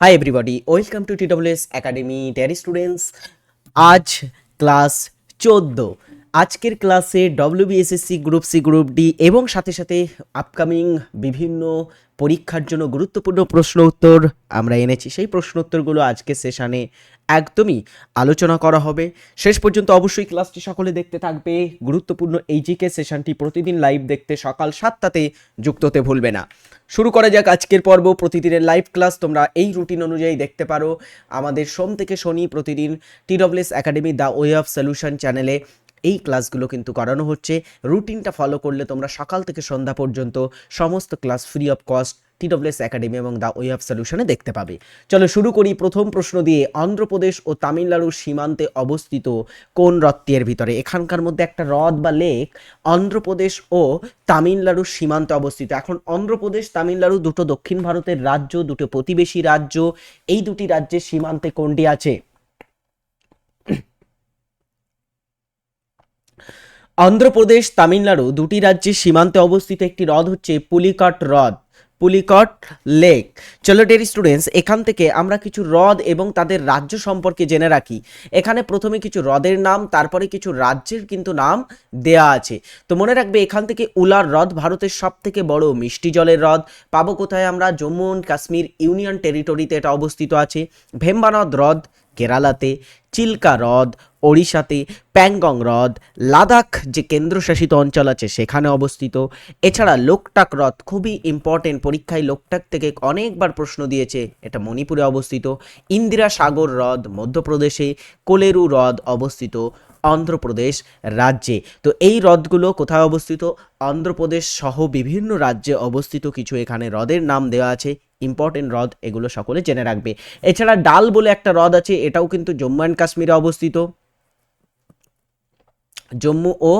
Hi everybody welcome to TWS academy dear students আজ class চোদ্দ। আজকের ক্লাসে WBSSC group C group D এবং সাথে সাথে আপকামিং বিভিন্ন পরীক্ষার জন্য গুরুত্বপূর্ণ প্রশ্ন উত্তর আমরা এনেছি। সেই প্রশ্ন উত্তরগুলো আজকের সেশানে একদমই আলোচনা করা হবে। শেষ পর্যন্ত অবশ্যই ক্লাসটি সকলে দেখতে থাকবে। গুরুত্বপূর্ণ এই জিকে সেশনটি প্রতিদিন লাইভ দেখতে সকাল সাতটাতে যুক্ত হতে ভুলবে না। শুরু করা যাক আজকের পর্ব। প্রতিদিনের লাইভ ক্লাস তোমরা এই রুটিন অনুযায়ী দেখতে পারো। আমাদের সোম থেকে শনি প্রতিদিন টি TWS academy the way of solution চ্যানেলে এই ক্লাসগুলো কিন্তু করানো হচ্ছে। রুটিনটা ফলো করলে তোমরা সকাল থেকে সন্ধ্যা পর্যন্ত সমস্ত class free of cost TWS academy এবং দ্য ওয়ে অফ সলিউশনে দেখতে পাবে। চলো শুরু করি প্রথম প্রশ্ন দিয়ে। অন্ধ্রপ্রদেশ ও তামিলনাড়ুর সীমান্তে অবস্থিত কোন হ্রদটির ভিতরে? এখানকার মধ্যে একটা হ্রদ বা লেক, অন্ধ্রপ্রদেশ ও তামিলনাড়ুর সীমান্তে অবস্থিত। এখন অন্ধ্রপ্রদেশ, তামিলনাড়ু দুটো দক্ষিণ ভারতের রাজ্য, দুটো প্রতিবেশী রাজ্য। এই দুটি রাজ্যের সীমান্তে কোনটি আছে? অন্ধ্রপ্রদেশ, তামিলনাড়ু দুটি রাজ্যের সীমান্তে অবস্থিত একটি হ্রদ হচ্ছে পুলিকট হ্রদ, পুলিকট লেক। চলো ডেরি স্টুডেন্টস এখান থেকে আমরা কিছু হ্রদ এবং তাদের রাজ্য সম্পর্কে জেনে রাখি। এখানে প্রথমে কিছু হ্রদের নাম, তারপরে কিছু রাজ্যের কিন্তু নাম দেয়া আছে। তো মনে রাখবে, এখান থেকে উলার হ্রদ ভারতের সব থেকে বড় মিষ্টি জলের হ্রদ। পাবো কোথায় আমরা? জম্মু অ্যান্ড কাশ্মীর ইউনিয়ন টেরিটরিতে এটা অবস্থিত আছে। ভেম্বানদ হ্রদ, কেরালাতে। চিল্কা হ্রদ ওড়িশাতে প্যাংগং হ্রদ, লাদাখ যে কেন্দ্রশাসিত অঞ্চল আছে সেখানে অবস্থিত। এছাড়া লোকটাক হ্রদ খুবই ইম্পর্টেন্ট পরীক্ষায় লোকটাক থেকে অনেকবার প্রশ্ন দিয়েছে, এটা মণিপুরে অবস্থিত। ইন্দিরা সাগর হ্রদ, মধ্যপ্রদেশে কোলেরু হ্রদ অবস্থিত, অন্ধ্রপ্রদেশ রাজ্যে। তো এই হ্রদগুলো কোথায় অবস্থিত? অন্ধ্রপ্রদেশ সহ বিভিন্ন রাজ্যে অবস্থিত কিছু এখানে হ্রদের নাম দেওয়া আছে। ইম্পর্টেন্ট হ্রদ, এগুলো সকলে জেনে রাখবে। এছাড়া ডাল বলে একটা হ্রদ আছে, এটাও কিন্তু জম্মু অ্যান্ড কাশ্মীরে অবস্থিত। জম্মু ও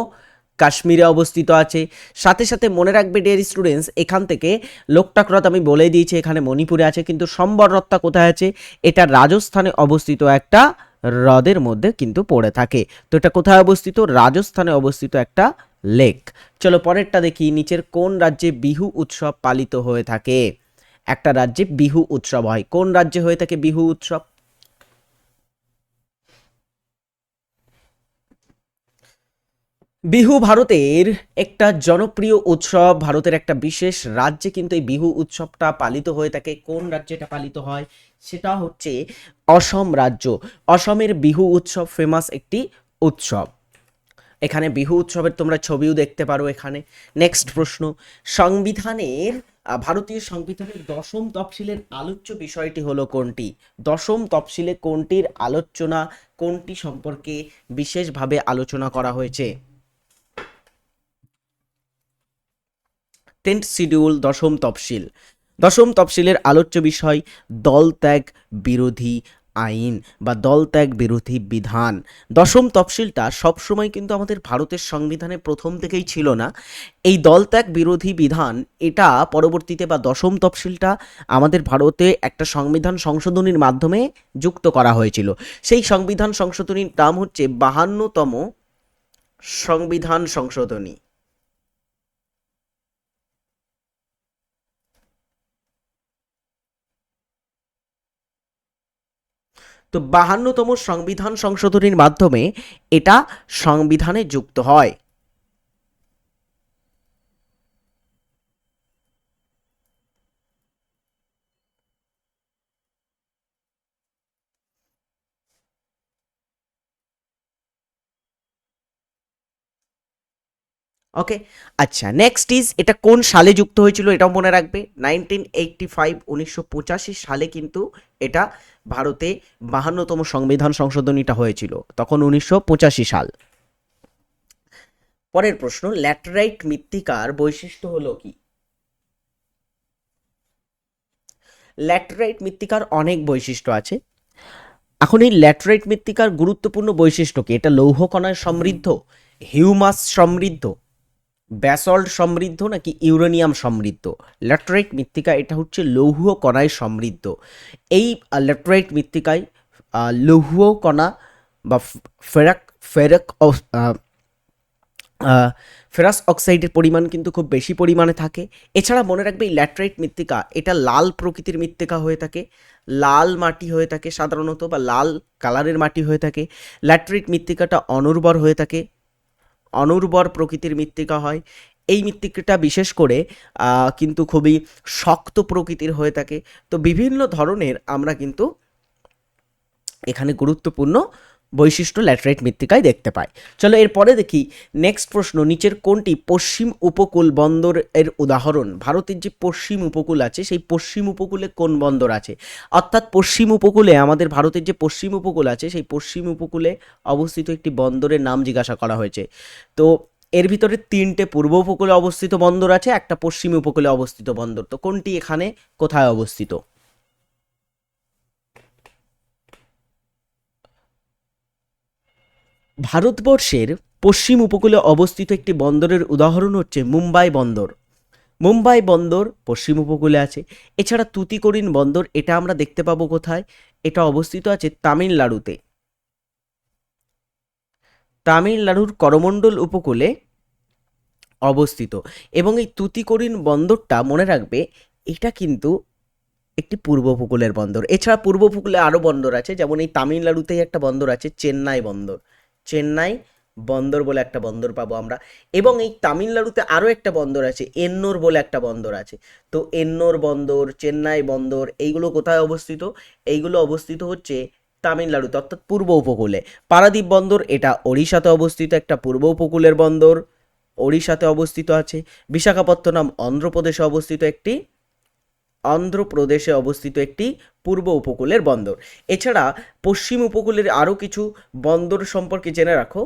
কাশ্মীরে অবস্থিত আছে। সাথে সাথে মনে রাখবে ডিয়ার স্টুডেন্টস এখান থেকে লোকটাক হ্রদ আমি বলে দিয়েছি, এখানে মণিপুরে আছে, কিন্তু সম্বর হ্রদটা কোথায় আছে? এটা রাজস্থানে অবস্থিত একটা হ্রদের মধ্যে কিন্তু পড়ে থাকে। তো এটা কোথায় অবস্থিত? রাজস্থানে অবস্থিত একটা লেক চলো পরেরটা দেখি, নিচের কোন রাজ্যে বিহু উৎসব পালিত হয়ে থাকে? একটা রাজ্যে বিহু উৎসব হয়। কোন রাজ্যে হয়ে থাকে বিহু উৎসব? বিহু ভারতের একটা জনপ্রিয় উৎসব, ভারতের একটা বিশেষ রাজ্যে কিন্তু এই বিহু উৎসবটা পালিত হয়ে থাকে। কোন রাজ্যে এটা পালিত হয়? সেটা হচ্ছে অসম রাজ্য। অসমের বিহু উৎসব ফেমাস একটি উৎসব। এখানে বিহু উৎসবের তোমরা ছবিও দেখতে পারো এখানে। নেক্সট প্রশ্ন, সংবিধানের ভারতীয় সংবিধানের দশম তফসিলের আলোচ্য বিষয়টি হলো কোনটি? দশম তফসিলে কোনটির আলোচনা, কোনটি সম্পর্কে বিশেষভাবে আলোচনা করা হয়েছে? টেন্ট শিডিউল দশম তফসিল। দশম তফসিলের আলোচ্য বিষয় দলত্যাগ বিরোধী আইন বা দলত্যাগ বিরোধী বিধান। দশম তফসিলটা সবসময় কিন্তু আমাদের ভারতের সংবিধানে প্রথম থেকেই ছিল না। এই দলত্যাগ বিরোধী বিধান, এটা পরবর্তীতে বা দশম তফসিলটা আমাদের ভারতে একটা সংবিধান সংশোধনীর মাধ্যমে যুক্ত করা হয়েছিল। সেই সংবিধান সংশোধনীর নাম হচ্ছে বাহান্নতম সংবিধান সংশোধনী। তো বাহান্নতম সংবিধান সংশোধনীর মাধ্যমে এটা সংবিধানে যুক্ত হয়। ওকে আচ্ছা নেক্সট ইজ এটা কোন সালে যুক্ত হয়েছিল এটাও মনে রাখবে। নাইনটিন এইটটি ফাইভ উনিশশো পঁচাশি সালে কিন্তু এটা ভারতে বাহান্নতম সংবিধান সংশোধনীটা হয়েছিল। তখন উনিশশো পঁচাশি সাল। পরের প্রশ্ন, ল্যাটেরাইট মৃত্তিকার বৈশিষ্ট্য হলো কি? ল্যাটেরাইট মৃত্তিকার অনেক বৈশিষ্ট্য আছে। এখন এই ল্যাটেরাইট মৃত্তিকার গুরুত্বপূর্ণ বৈশিষ্ট্য কি? এটা লৌহকণায় সমৃদ্ধ? হিউমাস সমৃদ্ধ? ব্যাসল্ট সমৃদ্ধ নাকি ইউরেনিয়াম সমৃদ্ধ? ল্যাটেরাইট মৃত্তিকা, এটা হচ্ছে লৌহ কণায় সমৃদ্ধ। এই ল্যাটেরাইট মৃত্তিকায় লৌহ কণা বা ফেরাক ফেরাক ফেরাস অক্সাইডের পরিমাণ কিন্তু খুব বেশি পরিমাণে থাকে। এছাড়া মনে রাখবে এই ল্যাট্রাইট মৃত্তিকা, এটা লাল প্রকৃতির মৃত্তিকা হয়ে থাকে। লাল মাটি হয়ে থাকে সাধারণত বা লাল কালারের মাটি হয়ে থাকে। ল্যাট্রাইট মৃত্তিকাটা অনুর্বর হয়ে থাকে। অনুর্বর প্রকৃতির মৃত্তিকা হয়। এই মৃত্তিকাটা বিশেষ করে কিন্তু খুবই শক্ত প্রকৃতির হয়ে থাকে। তো বিভিন্ন ধরনের আমরা কিন্তু এখানে গুরুত্বপূর্ণ বৈশিষ্ট্য ল্যাটেরাইট মৃত্তিকায় দেখতে পাই। চলো এরপরে দেখি নেক্সট প্রশ্ন, নিচের কোনটি পশ্চিম উপকূল বন্দর এর উদাহরণ? ভারতের যে পশ্চিম উপকূল আছে, সেই পশ্চিম উপকূলে কোন বন্দর আছে? অর্থাৎ পশ্চিম উপকূলে, আমাদের ভারতের যে পশ্চিম উপকূল আছে, সেই পশ্চিম উপকূলে অবস্থিত একটি বন্দরের নাম জিজ্ঞাসা করা হয়েছে। তো এর ভিতরে তিনটে পূর্ব উপকূলে অবস্থিত বন্দর আছে, একটা পশ্চিম উপকূলে অবস্থিত বন্দর। তো কোনটি এখানে কোথায় অবস্থিত? ভারতবর্ষের পশ্চিম উপকূলে অবস্থিত একটি বন্দরের উদাহরণ হচ্ছে মুম্বাই বন্দর। মুম্বাই বন্দর পশ্চিম উপকূলে আছে। এছাড়া তুতিকোরিন বন্দর, এটা আমরা দেখতে পাবো কোথায়? এটা অবস্থিত আছে তামিলনাড়ুতে। তামিলনাড়ুর করমণ্ডল উপকূলে অবস্থিত। এবং এই তুতিকোরিন বন্দরটা, মনে রাখবে, এটা কিন্তু একটি পূর্ব উপকূলের বন্দর। এছাড়া পূর্ব উপকূলে আরও বন্দর আছে, যেমন এই তামিলনাড়ুতেই একটা বন্দর আছে, চেন্নাই বন্দর। চেন্নাই, বন্দর বলে একটা বন্দর পাবো আমরা। এবং এই তামিলনাড়ুতে আরও একটা বন্দর আছে, এন্নোর বলে একটা বন্দর আছে। তো এন্নোর বন্দর, চেন্নাই বন্দর, এইগুলো কোথায় অবস্থিত? এইগুলো অবস্থিত হচ্ছে তামিলনাড়ুতে, অর্থাৎ পূর্ব উপকূলে। পারাদ্বীপ বন্দর, এটা ওড়িশাতে অবস্থিত, একটা পূর্ব উপকূলের বন্দর, ওড়িশাতে অবস্থিত আছে। বিশাখাপত্তনম, অন্ধ্রপ্রদেশে অবস্থিত একটি অন্ধ্রপ্রদেশে অবস্থিত একটি পূর্ব উপকূলের বন্দর। এছাড়া পশ্চিম উপকূলের আরও কিছু বন্দর সম্পর্কে জেনে রাখো।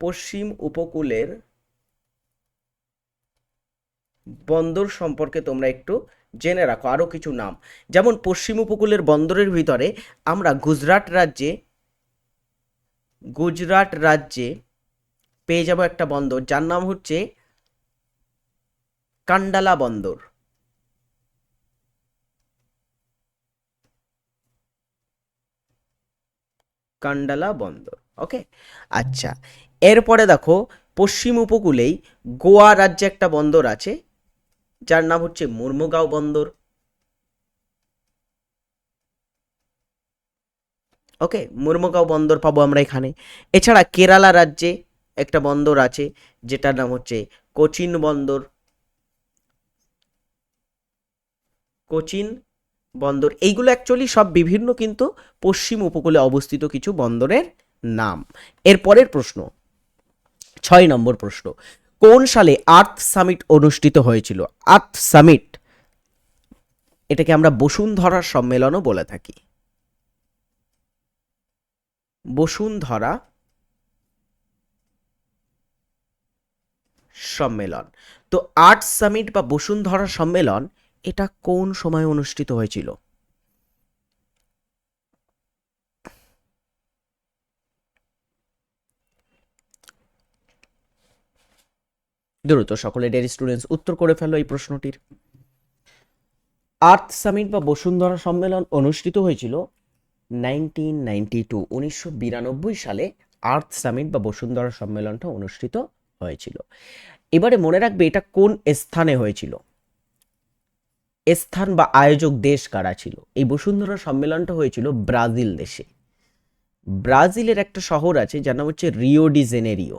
পশ্চিম উপকূলের বন্দর সম্পর্কে তোমরা একটু জেনে রাখো, আরও কিছু নাম। যেমন, পশ্চিম উপকূলের বন্দরের ভিতরে আমরা গুজরাট রাজ্যে গুজরাট রাজ্যে পেয়ে যাব একটা বন্দর, যার নাম হচ্ছে কান্ডালা বন্দর। কান্ডালা বন্দর ওকে আচ্ছা এরপরে দেখো, পশ্চিম উপকূলেই গোয়া রাজ্যে একটা বন্দর আছে, যার নাম হচ্ছে মুর্মুগাঁও বন্দর ওকে মুর্মুগাঁও বন্দর পাবো আমরা এখানে। এছাড়া কেরালা রাজ্যে একটা বন্দর আছে, যেটার নাম হচ্ছে কোচিন বন্দর। কোচিন বন্দর। এইগুলো অ্যাকচুয়ালি সব বিভিন্ন কিন্তু পশ্চিম উপকূলে অবস্থিত কিছু বন্দরের নাম। এর পরের প্রশ্ন, ছয় নম্বর প্রশ্ন, কোন সালে আর্থ সামিট অনুষ্ঠিত হয়েছিল? আর্থ সামিট, এটাকে আমরা বসুন্ধরা সম্মেলনও বলে থাকি। বসুন্ধরা সম্মেলন। তো আর্ট সামিট বা বসুন্ধরা সম্মেলন এটা কোন সময় অনুষ্ঠিত হয়েছিল? দ্রুত সকলে ডেরি স্টুডেন্টস উত্তর করে ফেলো এই প্রশ্নটির। আর্থ সামিট বা বসুন্ধরা সম্মেলন অনুষ্ঠিত হয়েছিল নাইনটিন নাইনটি টু, উনিশশো বিরানব্বই সালে আর্থ সামিট বা বসুন্ধরা সম্মেলনটা অনুষ্ঠিত হয়েছিল। এবারে মনে রাখবে এটা কোন স্থানে হয়েছিল? স্থান বা আয়োজক দেশ কারা ছিল? এই বসুন্ধরা সম্মেলনটা হয়েছিল ব্রাজিল দেশে। ব্রাজিলের একটা শহর আছে যার নাম হচ্ছে Rio de Janeiro.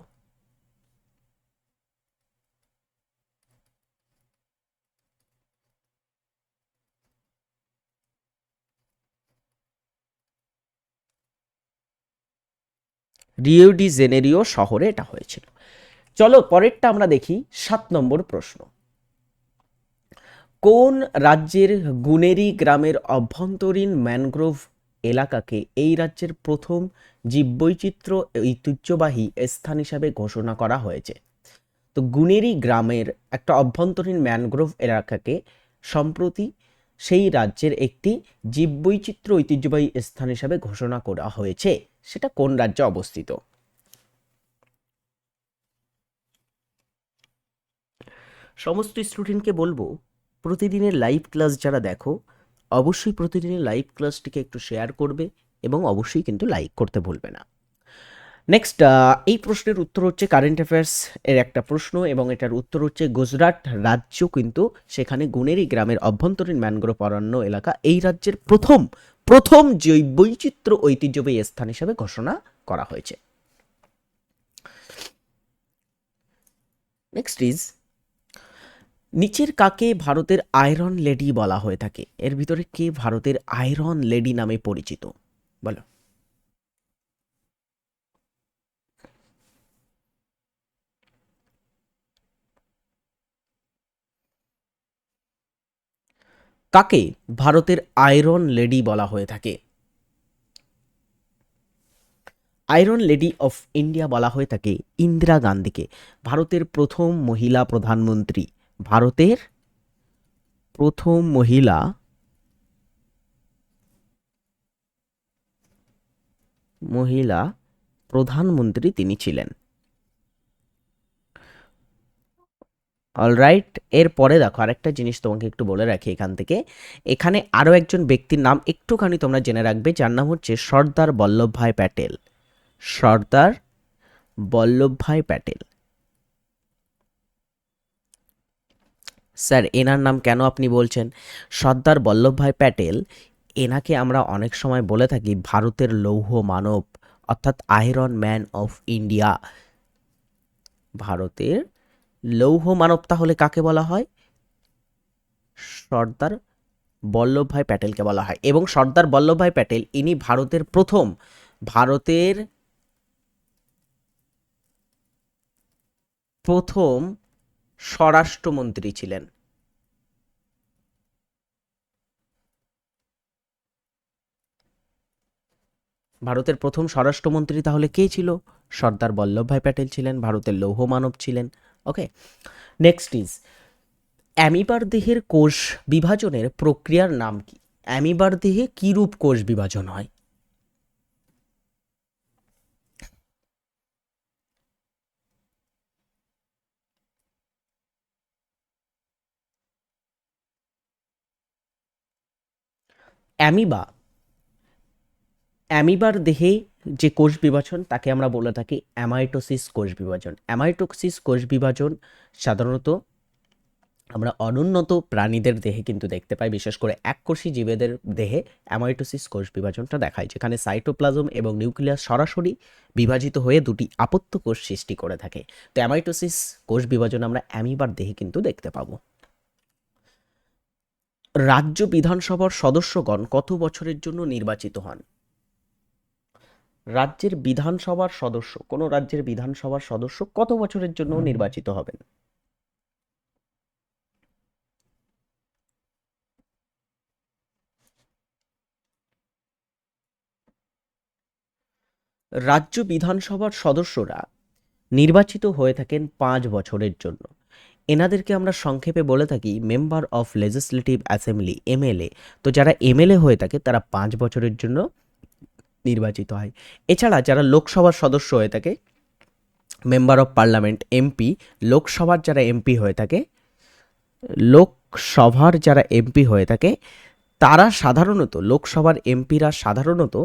Rio de Janeiro শহরে এটা হয়েছিল। চলো পরেরটা আমরা দেখি সাত নম্বর প্রশ্ন। কোন রাজ্যের গুনেরি গ্রামের অভ্যন্তরীণ ম্যানগ্রোভ এলাকাকে এই রাজ্যের প্রথম জীববৈচিত্র্য ঐতিহ্যবাহী স্থান হিসাবে ঘোষণা করা হয়েছে? তো গুনেরি গ্রামের একটা অভ্যন্তরীণ ম্যানগ্রোভ এলাকাকে সম্প্রতি সেই রাজ্যের একটি জীববৈচিত্র্য ঐতিহ্যবাহী স্থান হিসাবে ঘোষণা করা হয়েছে। সেটা কোন রাজ্যে অবস্থিত? সমস্ত স্টুডেন্টকে বলব প্রতিদিনের লাইভ ক্লাস যারা দেখো, অবশ্যই প্রতিদিনের লাইভ ক্লাসটিকে একটু শেয়ার করবে এবং অবশ্যই কিন্তু লাইক করতে ভুলবে না। নেক্সট এই প্রশ্নের উত্তর হচ্ছে কারেন্ট অ্যাফেয়ার্স এর একটা প্রশ্ন এবং এটার উত্তর হচ্ছে গুজরাট রাজ্য কিন্তু সেখানে গুনেরি গ্রামের অভ্যন্তরীণ ম্যানগ্রোভ অরণ্য এলাকা এই রাজ্যের প্রথম প্রথম জৈব বৈচিত্র্য ঐতিহ্যবাহী স্থান হিসেবে ঘোষণা করা হয়েছে। নেক্সট ইজ নিচের কাকে ভারতের আয়রন লেডি বলা হয়ে থাকে? এর ভিতরে কে ভারতের আয়রন লেডি নামে পরিচিত? বলো। কাকে ভারতের আয়রন লেডি বলা হয়ে থাকে? আয়রন লেডি অফ ইন্ডিয়া বলা হয়ে থাকে ইন্দিরা গান্ধীকে, ভারতের প্রথম মহিলা প্রধানমন্ত্রী। ভারতের প্রথম মহিলা মহিলা প্রধানমন্ত্রী তিনি ছিলেন। অলরাইট এরপরে দেখো আরেকটা জিনিস তোমাকে একটু বলে রাখি এখান থেকে। এখানে আরও একজন ব্যক্তির নাম একটুখানি তোমরা জেনে রাখবে, যার নাম হচ্ছে সর্দার বল্লভভাই প্যাটেল। সর্দার বল্লভভাই প্যাটেল। স্যার, এনার নাম কেন আপনি বলছেন? সর্দার বল্লভভাই প্যাটেল, এনাকে আমরা অনেক সময় বলে থাকি ভারতের লৌহ মানব, অর্থাৎ আয়রন ম্যান অফ ইন্ডিয়া। ভারতের লৌহ মানব তাহলে কাকে বলা হয়? সর্দার বল্লভভাই প্যাটেলকে বলা হয়। এবং সর্দার বল্লভভাই প্যাটেল, ইনি ভারতের প্রথম ভারতের প্রথম স্বরাষ্ট্রমন্ত্রী ছিলেন। ভারতের প্রথম স্বরাষ্ট্রমন্ত্রী তাহলে কে ছিল? সর্দার বল্লভভাই প্যাটেল ছিলেন, ভারতের লৌহ মানব ছিলেন। ওকে নেক্সট ইজ অ্যামিবার দেহের কোষ বিভাজনের প্রক্রিয়ার নাম কি? অ্যামিবার দেহে কিরূপ কোষ বিভাজন হয়? অ্যামিবা। অ্যামিবার দেহে যে কোষ বিভাজন, তাকে আমরা বলে থাকি অ্যামাইটোসিস কোষ বিভাজন। অ্যামাইটোসিস কোষ বিভাজন সাধারণত আমরা অনুন্নত প্রাণীদের দেহে কিন্তু দেখতে পাই, বিশেষ করে এককোষী জীবেদের দেহে অ্যামাইটোসিস কোষ বিভাজনটা দেখায়, যেখানে সাইটোপ্লাজম এবং নিউক্লিয়াস সরাসরি বিভাজিত হয়ে দুটি আপত্য কোষ সৃষ্টি করে থাকে। তো অ্যামাইটোসিস কোষ বিভাজন আমরা অ্যামিবার দেহে কিন্তু দেখতে পাবো। রাজ্য বিধানসভার সদস্যগণ কত বছরের জন্য নির্বাচিত হন? রাজ্যের বিধানসভার সদস্য, কোনো রাজ্যের বিধানসভার সদস্য কত বছরের জন্য নির্বাচিত হবেন? রাজ্য বিধানসভার সদস্যরা নির্বাচিত হয়ে থাকেন পাঁচ বছরের জন্য। এনাদেরকে আমরা সংক্ষেপে বলে থাকি member of legislative assembly, MLA. তো যারা এমএলএ হয়ে থাকে, তারা পাঁচ বছরের জন্য নির্বাচিত হয়। এছাড়া যারা লোকসভার সদস্য হয়ে থাকে, মেম্বার অফ পার্লামেন্ট, এমপি, লোকসভার যারা এমপি হয়ে থাকে, লোকসভার যারা এমপি হয়ে থাকে, তারা সাধারণত, লোকসভার এমপিরা সাধারণত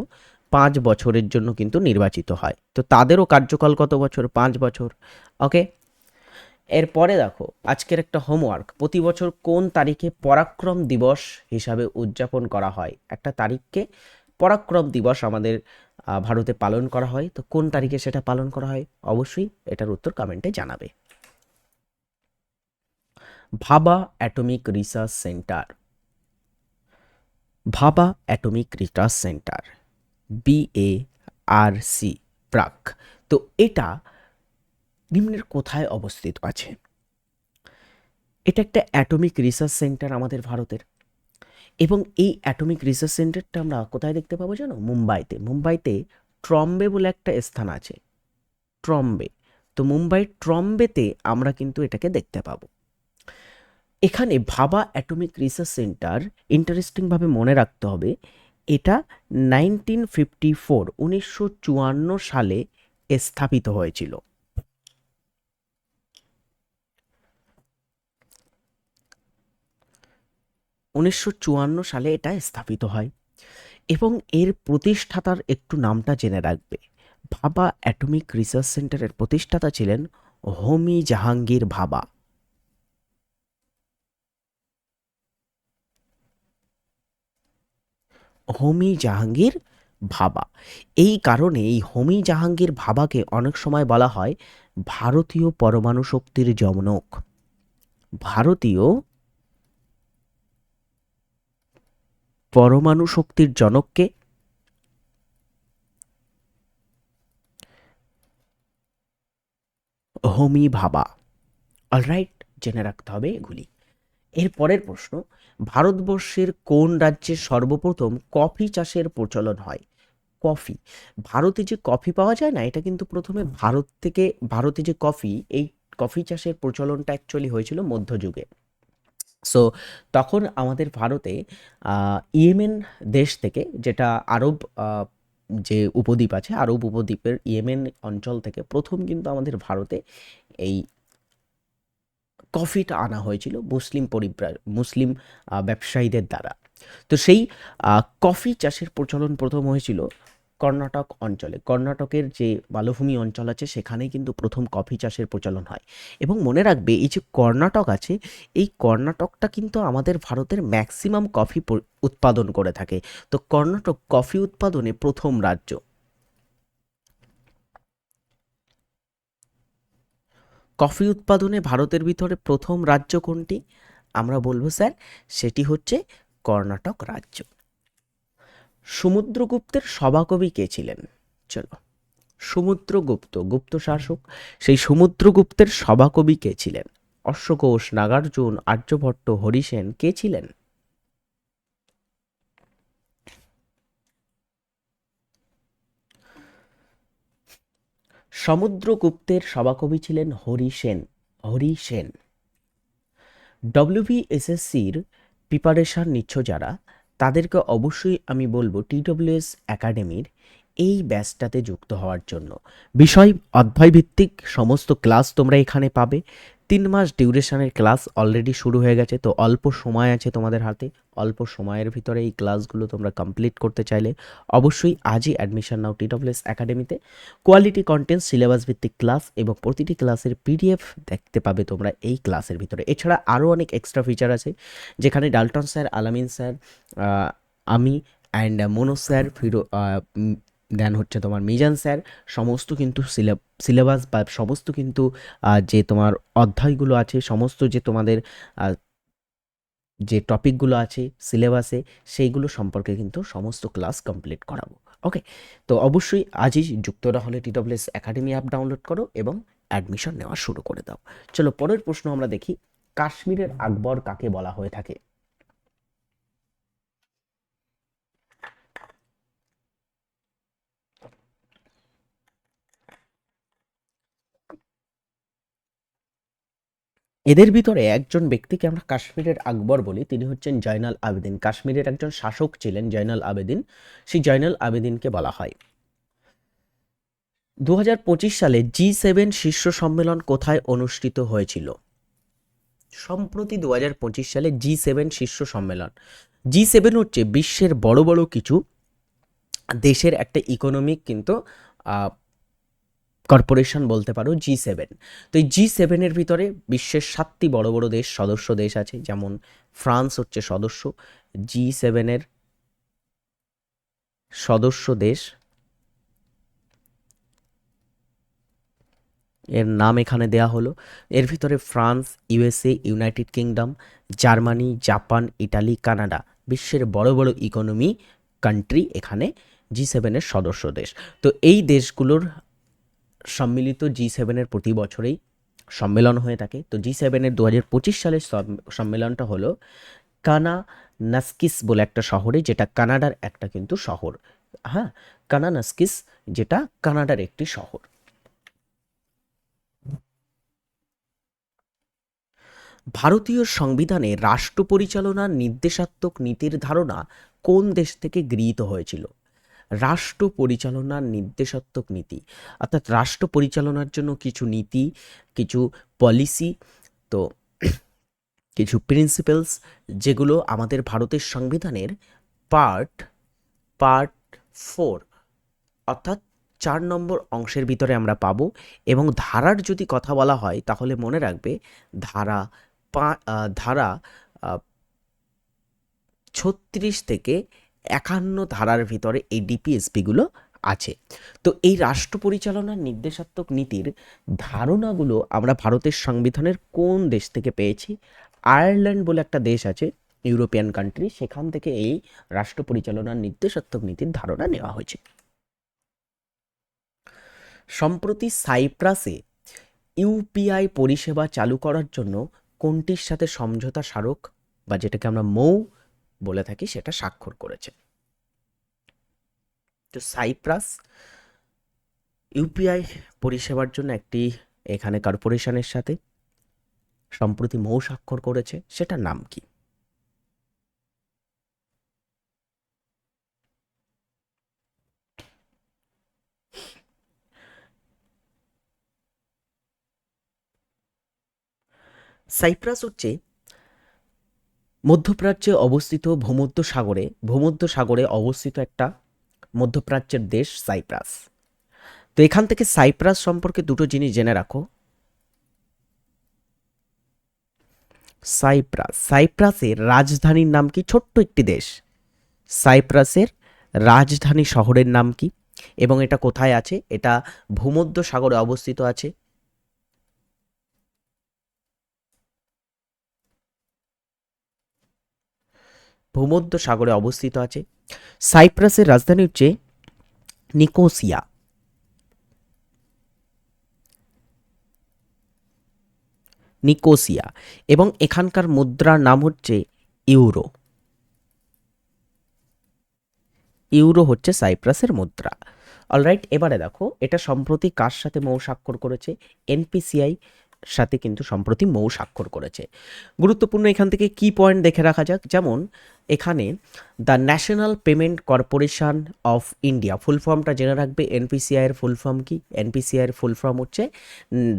পাঁচ বছরের জন্য কিন্তু নির্বাচিত হয়। তো তাদেরও কার্যকাল কত বছর? পাঁচ বছর। ওকে এরপরে দেখো, আজকের একটা হোমওয়ার্ক প্রতি বছর কোন তারিখে পরাক্রম দিবস হিসাবে উদযাপন করা হয়? একটা তারিখকে পরাক্রম দিবস আমাদের ভারতে পালন করা হয়, তো কোন তারিখে সেটা পালন করা হয়? অবশ্যই এটার উত্তর কমেন্টে জানাবে। Bhabha atomic research centre. Bhabha atomic research centre BA R C প্রাক। তো এটা নিম্নের কোথায় অবস্থিত আছে? এটা একটা অ্যাটমিক রিসার্চ সেন্টার আমাদের ভারতের। এবং এই অ্যাটমিক রিসার্চ সেন্টারটা আমরা কোথায় দেখতে পাবো জানো? মুম্বাইতে। মুম্বাইতে ট্রম্বে বলে একটা স্থান আছে। ট্রম্বে। তো মুম্বাই ট্রম্বেতে আমরা কিন্তু এটাকে দেখতে পাবো। এখানে ভাবা অ্যাটমিক রিসার্চ সেন্টার ইন্টারেস্টিংভাবে মনে রাখতে হবে, এটা নাইনটিন ফিফটি ফোর, উনিশশো চুয়ান্ন সালে স্থাপিত হয়েছিল। উনিশশো চুয়ান্ন সালে এটা স্থাপিত হয় এবং এর প্রতিষ্ঠাতার একটু নামটা জেনে রাখবে। ভাবা অ্যাটমিক রিসার্চ সেন্টারের প্রতিষ্ঠাতা ছিলেন হোমি জাহাঙ্গীর ভাবা। হোমি জাহাঙ্গীর ভাবা। এই কারণে এই হোমি জাহাঙ্গীর ভাবাকে অনেক সময় বলা হয় ভারতীয় পরমাণু শক্তির জনক ভারতীয় পরমাণু শক্তির জনককে? হোমি ভাবা। অলরাইট, জেনে রাখতে হবে এগুলি। এর পরের প্রশ্ন, ভারতবর্ষের কোন রাজ্যে সর্বপ্রথম কফি চাষের প্রচলন হয়? কফি। ভারতে যে কফি পাওয়া যায় না, এটা কিন্তু প্রথমে ভারত থেকে, ভারতে যে কফি, এই কফি চাষের প্রচলনটা অ্যাকচুয়ালি হয়েছিল মধ্যযুগে। সো তখন আমাদের ভারতে ইয়েমেন দেশ থেকে যেটা আরব যে উপদ্বীপ আছে, আরব উপদ্বীপের ইয়েমেন অঞ্চল থেকে প্রথম কিন্তু আমাদের ভারতে এই কফিটা আনা হয়েছিল মুসলিম পরিব্রা, মুসলিম ব্যবসায়ীদের দ্বারা। তো সেই কফি চাষের প্রচলন প্রথম হয়েছিল কর্ণাটক অঞ্চলে। কর্ণাটকের যে মালভূমি অঞ্চল আছে, সেখানেই কিন্তু প্রথম কফি চাষের প্রচলন হয়। এবং মনে রাখবে, এই যে কর্ণাটক আছে, এই কর্ণাটকটা কিন্তু আমাদের ভারতের ম্যাক্সিমাম কফি উৎপাদন করে থাকে। তো কর্ণাটক কফি উৎপাদনে প্রথম রাজ্য। কফি উৎপাদনে ভারতের ভিতরে প্রথম রাজ্য কোনটি? আমরা বলব, স্যার, সেটি হচ্ছে কর্ণাটক রাজ্য। সমুদ্রগুপ্তের সভাকবি কে ছিলেন? চলো, সমুদ্রগুপ্ত, গুপ্ত শাসক, সেই সমুদ্রগুপ্তের সভাকবি কে ছিলেন? অশ্বঘোষ, নাগার্জুন, আর্যভট্ট, হরিসেন কে ছিলেন? সমুদ্রগুপ্তের সভাকবি ছিলেন হরি সেন হরি সেন ডব্লিউবিএসএসসির প্রিপারেশান নিচ্ছ যারা তাদেরকে অবশ্যই আমি বলব টি টিডব্লিউএস একাডেমির এই ব্যাচটাতে যুক্ত হওয়ার জন্য। বিষয় অধ্যায়ভিত্তিক, সমস্ত ক্লাস তোমরা এখানে পাবে। তিন মাস ডিউরেশনের ক্লাস অলরেডি শুরু হয়ে গেছে, তো অল্প সময় আছে তোমাদের হাতে। অল্প সময়ের ভিতরে এই ক্লাসগুলো তোমরা কমপ্লিট করতে চাইলে অবশ্যই আজই অ্যাডমিশন নাও টিডব্লিউএস একাডেমিতে কোয়ালিটি কন্টেন্ট সিলেবাস ভিত্তিক ক্লাস এবং প্রতিটি ক্লাসের পিডিএফ দেখতে পাবে তোমরা এই ক্লাসের ভিতরে। এছাড়া আরও অনেক এক্সট্রা ফিচার আছে, যেখানে ডালটন স্যার আলামিন স্যার আমি অ্যান্ড মনোজ স্যার ফিরো দেন হচ্ছে তোমার মিজান স্যার, সমস্ত কিন্তু সিলেবাস বা সমস্ত কিন্তু যে তোমার অধ্যায়গুলো আছে, সমস্ত যে তোমাদের যে টপিকগুলো আছে সিলেবাসে, সেইগুলো সম্পর্কে কিন্তু সমস্ত ক্লাস কমপ্লিট করাবো। ওকে? তো অবশ্যই আজই যুক্ত না হলে টিডব্লিউএস একাডেমি অ্যাপ ডাউনলোড করো এবং অ্যাডমিশন নেওয়া শুরু করে দাও। চলো পরের প্রশ্ন আমরা দেখি, কাশ্মীরের আকবর কাকে বলা হয়ে থাকে? এদের ভিতরে একজন ব্যক্তিকে আমরা কাশ্মীরের আকবর বলি, তিনি হচ্ছেন জয়নাল আবেদিন। কাশ্মীরের একজন শাসক ছিলেন জয়নাল আবেদিন। সেই জয়নাল আবেদিনকে বলা হয়। দু হাজার পঁচিশ সালে জি সেভেন শীর্ষ সম্মেলন কোথায় অনুষ্ঠিত হয়েছিল? সম্প্রতি দু হাজার পঁচিশ সালে জি সেভেন শীর্ষ সম্মেলন। জি সেভেন হচ্ছে বিশ্বের বড় বড় কিছু দেশের একটা ইকোনমিক কিন্তু কর্পোরেশন বলতে পারো জি সেভেন তো এই জি সেভেনের ভিতরে বিশ্বের সাতটি বড় বড় দেশ, সদস্য দেশ আছে, যেমন ফ্রান্স হচ্ছে সদস্য। জি সেভেনের সদস্য দেশ, এর নাম এখানে দেয়া হলো। এর ভিতরে France, USA, United Kingdom, Germany, Japan, Italy, Canada, বিশ্বের বড় বড় ইকোনমি কান্ট্রি এখানে জি সেভেনের সদস্য দেশ। তো এই দেশগুলোর সম্মিলিত জি সেভেনের প্রতি বছরেই সম্মেলন হয়ে থাকে। তো জি সেভেনের দু হাজার পঁচিশ সালের সম্মেলনটা হলো কানা নাস্কিস বলে একটা শহরে, যেটা কানাডার একটা কিন্তু শহর। হ্যাঁ কানা নাস্কিস, যেটা কানাডার একটি শহর। ভারতীয় সংবিধানে রাষ্ট্র পরিচালনার নির্দেশাত্মক নীতির ধারণা কোন দেশ থেকে গৃহীত হয়েছিল? রাষ্ট্র পরিচালনার নির্দেশাত্মক নীতি। অর্থাৎ রাষ্ট্র পরিচালনার জন্য কিছু নীতি, কিছু পলিসি তো কিছু প্রিন্সিপালস যেগুলো আমাদের ভারতের সংবিধানের পার্ট পার্ট ফোর অর্থাৎ চার নম্বর অংশের ভিতরে আমরা পাবো এবং ধারার যদি কথা বলা হয় তাহলে মনে রাখবে ধারা পা ধারা ছত্রিশ থেকে একান্ন ধারার ভিতরে এই ডিপিএসপিগুলো আছে। তো এই রাষ্ট্র পরিচালনার নির্দেশাত্মক নীতির ধারণাগুলো আমরা ভারতের সংবিধানের কোন দেশ থেকে পেয়েছি? আয়ারল্যান্ড বলে একটা দেশ আছে, ইউরোপিয়ান কান্ট্রি সেখান থেকে এই রাষ্ট্র পরিচালনার নির্দেশাত্মক নীতির ধারণা নেওয়া হয়েছে। সম্প্রতি সাইপ্রাসে ইউপিআই পরিষেবা চালু করার জন্য কোনটির সাথে সমঝোতা স্মারক বা যেটাকে আমরা মৌ বলে থাকি, সেটা স্বাক্ষর করেছে। তো সাইপ্রাস ইউপিআই পরিষেবার জন্য একটি এখানে কর্পোরেশনের সাথে সম্প্রতি মৌ স্বাক্ষর করেছে, সেটার নাম কি? সাইপ্রাস হচ্ছে মধ্যপ্রাচ্যে অবস্থিত ভূমধ্য সাগরে ভূমধ্য সাগরে অবস্থিত একটা মধ্যপ্রাচ্যের দেশ সাইপ্রাস। তো এখান থেকে সাইপ্রাস সম্পর্কে দুটো জিনিস জেনে রাখো। সাইপ্রাস, সাইপ্রাসের রাজধানীর নাম কি? ছোট্ট একটি দেশ। সাইপ্রাসের রাজধানী শহরের নাম কি? এবং এটা কোথায় আছে? এটা ভূমধ্য সাগরে অবস্থিত আছে। ভূমধ্য সাগরে অবস্থিত আছে। সাইপ্রাসের রাজধানী হচ্ছে নিকোসিয়া। নিকোসিয়া এবং এখানকার মুদ্রার নাম হচ্ছে ইউরো। ইউরো হচ্ছে সাইপ্রাসের মুদ্রা। অলরাইট এবারে দেখো, এটা সম্প্রতি কার সাথে মৌ স্বাক্ষর করেছে? এনপিসিআই সাথে কিন্তু সম্প্রতি মৌ স্বাক্ষর করেছে। গুরুত্বপূর্ণ এখান থেকে কি পয়েন্ট দেখে রাখা যাক? যেমন, এখানে the national payment corporation of India full ফর্মটা জেনে রাখবে। এনপিসিআইয়ের ফুল ফর্ম কি? এনপিসিআইয়ের ফুল ফর্ম হচ্ছে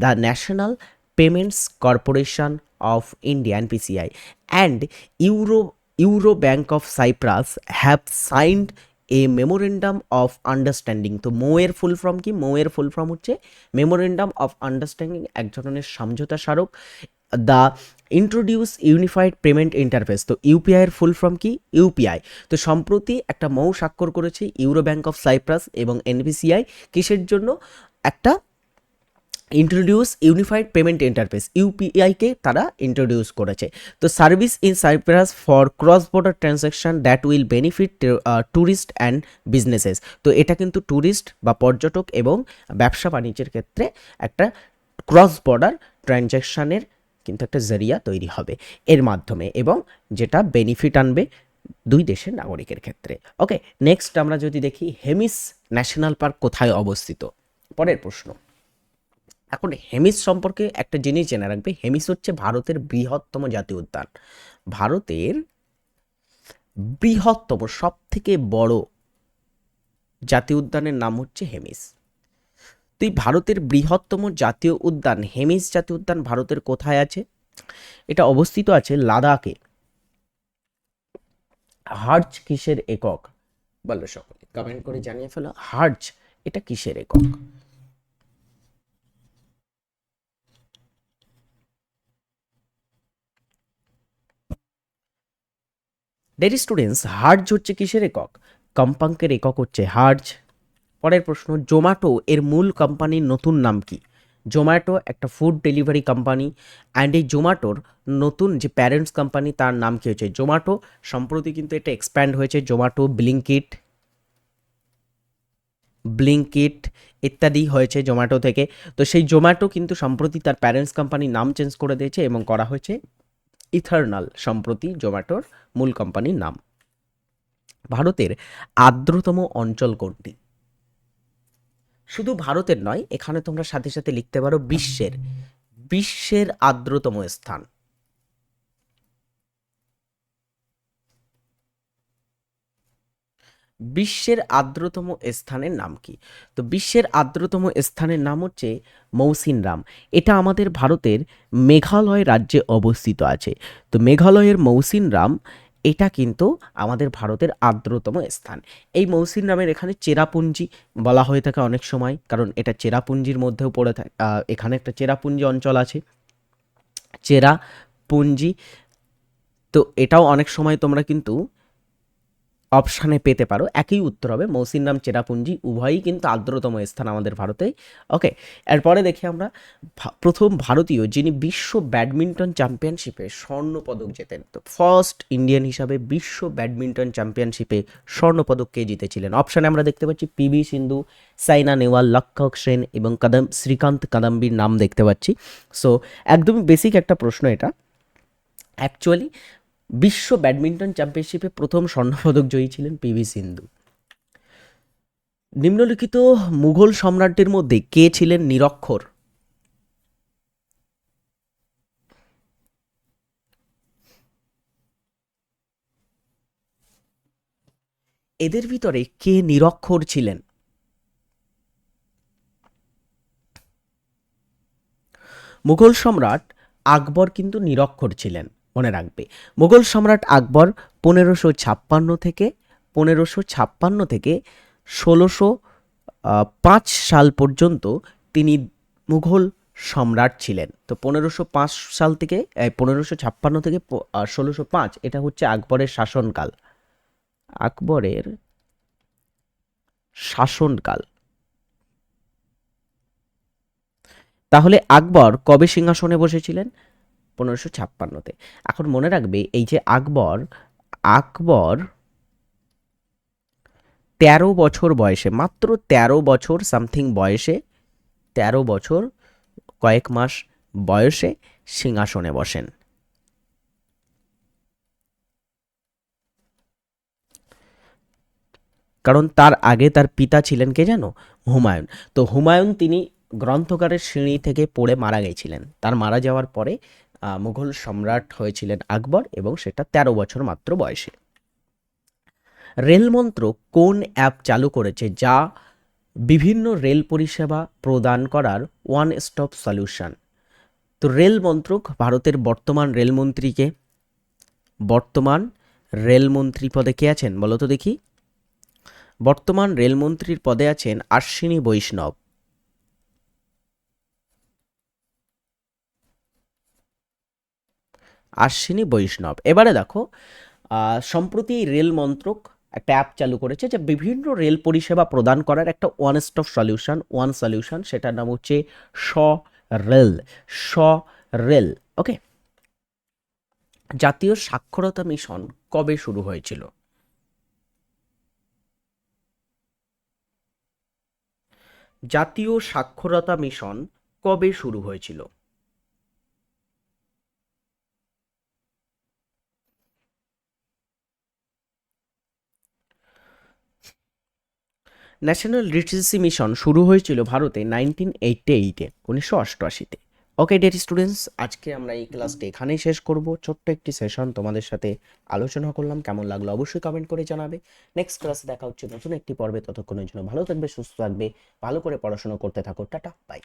the national payments corporation of India NPCI and euro euro bank of Cyprus have signed a memorandum of understanding তো মোয়ের ফুল ফর্ম কি? মোয়ের ফুল ফর্ম হচ্ছে মেমোরেন্ডাম অফ আন্ডারস্ট্যান্ডিং এক ধরনের সমঝোতা স্মারক the introduce unified payment interface তো ইউপিআইয়ের ফুল ফর্ম কি? ইউপিআই তো সম্প্রতি একটা মৌ স্বাক্ষর করেছে ইউরো ব্যাঙ্ক অফ সাইপ্রাস এবং এনবিসিআই কিসের জন্য? একটা ইন্ট্রোডিউস ইউনিফাইড পেমেন্ট ইন্টারফেস ইউপিআইকে তারা ইন্ট্রোডিউস করেছে। তো service in Cyprus for cross border transaction that will benefit tourist and businesses তো এটা কিন্তু ট্যুরিস্ট বা পর্যটক এবং ব্যবসা বাণিজ্যের ক্ষেত্রে একটা ক্রস বর্ডার ট্রানজ্যাকশানের কিন্তু একটা জরিয়া তৈরি হবে এর মাধ্যমে এবং যেটা বেনিফিট আনবে দুই দেশের নাগরিকের ক্ষেত্রে। ওকে নেক্সট আমরা যদি দেখি হেমিস ন্যাশনাল পার্ক কোথায় অবস্থিত? পরের প্রশ্ন। এখন হেমিস সম্পর্কে একটা জিনিস জেনে রাখবে। হেমিস হচ্ছে ভারতের বৃহত্তম জাতীয় উদ্যান। ভারতের বৃহত্তম সব থেকে বড় জাতীয় উদ্যানের নাম হচ্ছে হেমিস। তো এই ভারতের বৃহত্তম জাতীয় উদ্যান, হেমিস জাতীয় উদ্যান ভারতের কোথায় আছে? এটা অবস্থিত আছে লাদাখে। হার্জ কিসের একক? বলো সকলে কমেন্ট করে জানিয়ে ফেলো। হার্জ, এটা কিসের একক? ডেরি স্টুডেন্টস হার্জ হচ্ছে কিসের একক? কম্পাঙ্কের একক হচ্ছে হার্জ পরের প্রশ্ন জোম্যাটো এর মূল কোম্পানির নতুন নাম কি? জোম্যাটো একটা ফুড ডেলিভারি কোম্পানি অ্যান্ড এই জোম্যাটোর নতুন যে প্যারেন্টস কোম্পানি তার নাম কি হয়েছে? জোম্যাটো সম্প্রতি কিন্তু এটা এক্সপ্যান্ড হয়েছে জোম্যাটো ব্লিঙ্কিট ব্লিঙ্কিট ইত্যাদি হয়েছে জোম্যাটো থেকে। তো সেই জোম্যাটো কিন্তু সম্প্রতি তার প্যারেন্টস কোম্পানির নাম চেঞ্জ করে দিয়েছে এবং করা হয়েছে ইথার্নাল সম্প্রতি জোম্যাটোর মূল কোম্পানির নাম। ভারতের আর্দ্রতম অঞ্চল কোনটি? শুধু ভারতের নয়, এখানে তোমরা সাথে সাথে লিখতে পারো বিশ্বের। বিশ্বের আর্দ্রতম স্থান। বিশ্বের আর্দ্রতম স্থানের নাম কি? তো বিশ্বের আর্দ্রতম স্থানের নাম হচ্ছে মৌসিনরাম এটা আমাদের ভারতের মেঘালয় রাজ্যে অবস্থিত আছে। তো মেঘালয়ের মৌসিনরাম এটা কিন্তু আমাদের ভারতের আর্দ্রতম স্থান। এই মৌসিন নামের এখানে চেরাপুঞ্জি বলা হয়ে থাকে অনেক সময়, কারণ এটা চেরাপুঞ্জির মধ্যেও পড়ে থাকে এখানে একটা চেরাপুঞ্জি অঞ্চল আছে। চেরাপুঞ্জি, তো এটাও অনেক সময় তোমরা কিন্তু অপশানে পেতে পারো। একই উত্তর হবে মৌসির নাম চেরাপুঞ্জি, উভয়ই কিন্তু আর্দ্রতম স্থান আমাদের ভারতে। ওকে, এরপরে দেখি আমরা প্রথম ভারতীয় যিনি বিশ্ব ব্যাডমিন্টন চ্যাম্পিয়নশিপে স্বর্ণপদক জেতেন। তো ফার্স্ট ইন্ডিয়ান হিসাবে বিশ্ব ব্যাডমিন্টন চ্যাম্পিয়নশিপে স্বর্ণপদক কে জিতেছিলেন? অপশানে আমরা দেখতে পাচ্ছি পিভি সিন্ধু, সাইনা নেওয়াল লক্ষক সেন এবং কাদম শ্রীকান্ত কাদাম্বির নাম দেখতে পাচ্ছি। সো একদমই বেসিক একটা প্রশ্ন এটা। অ্যাকচুয়ালি বিশ্ব ব্যাডমিন্টন চ্যাম্পিয়নশিপে প্রথম স্বর্ণপদক জয়ী ছিলেন পিভি সিন্ধু। নিম্নলিখিত মুঘল সম্রাটদের মধ্যে কে ছিলেন নিরক্ষর? এদের ভিতরে কে নিরক্ষর ছিলেন? মুঘল সম্রাট আকবর কিন্তু নিরক্ষর ছিলেন। মনে রাখবে। মুঘল সম্রাট আকবর পনেরোশো ছাপ্পান্ন থেকে, পনেরোশো ছাপ্পান্ন থেকে ষোলোশো পাঁচ সাল পর্যন্ত তিনি মুঘল সম্রাট ছিলেন। তো পনেরোশো পাঁচ সাল থেকে পনেরোশো ছাপ্পান্ন থেকে ষোলোশো পাঁচ, এটা হচ্ছে আকবরের শাসনকাল। আকবরের শাসনকাল। তাহলে আকবর কবে সিংহাসনে বসেছিলেন? পনেরোশো ছাপ্পান্নতে। এখন মনে রাখবে, এই যে আকবর আকবর তেরো বছর বয়সে, মাত্র তেরো বছর সামথিং বয়সে, তেরো বছর কয়েক মাস বয়সে সিংহাসনে বসেন। কারণ তার আগে তার পিতা ছিলেন কে জানো? হুমায়ুন। তো হুমায়ুন তিনি গ্রন্থকারের সিঁড়ি থেকে পড়ে মারা গেছিলেন। তার মারা যাওয়ার পরে মুঘল সম্রাট হয়েছিলেন আকবর এবং সেটা তেরো বছর মাত্র বয়সে। রেলমন্ত্র কোন অ্যাপ চালু করেছে যা বিভিন্ন রেল পরিষেবা প্রদান করার ওয়ান স্টপ সলিউশন? তো রেল মন্ত্রক ভারতের বর্তমান রেলমন্ত্রীকে বর্তমান রেলমন্ত্রী পদে কে আছেন বলো তো দেখি। বর্তমান রেলমন্ত্রীর পদে আছেন আশ্বিনী বৈষ্ণব। আশ্বিনী বৈষ্ণব। এবারে দেখো সম্প্রতি রেল মন্ত্রক একটা অ্যাপ চালু করেছে যে বিভিন্ন রেল পরিষেবা প্রদান করার একটা one stop solution one solution সেটার নাম হচ্ছে স রেল স রেল ওকে জাতীয় সাক্ষরতা মিশন কবে শুরু হয়েছিল? জাতীয় সাক্ষরতা মিশন কবে শুরু হয়েছিল? ন্যাশনাল লিটারেসি মিশন শুরু হয়েছিল ভারতে নাইনটিন এইটটি এইটে উনিশশো অষ্টআশিতে। ওকে ডেট স্টুডেন্টস আজকে আমরা এই ক্লাসটি এখানেই শেষ করব। ছোট্ট একটি সেশন তোমাদের সাথে আলোচনা করলাম, কেমন লাগল অবশ্যই কমেন্ট করে জানাবে। নেক্সট ক্লাসে দেখা হচ্ছে নতুন একটি পর্বে, ততক্ষণের জন্য ভালো থাকবে, সুস্থ থাকবে, ভালো করে পড়াশোনা করতে থাকো, টাটা বাই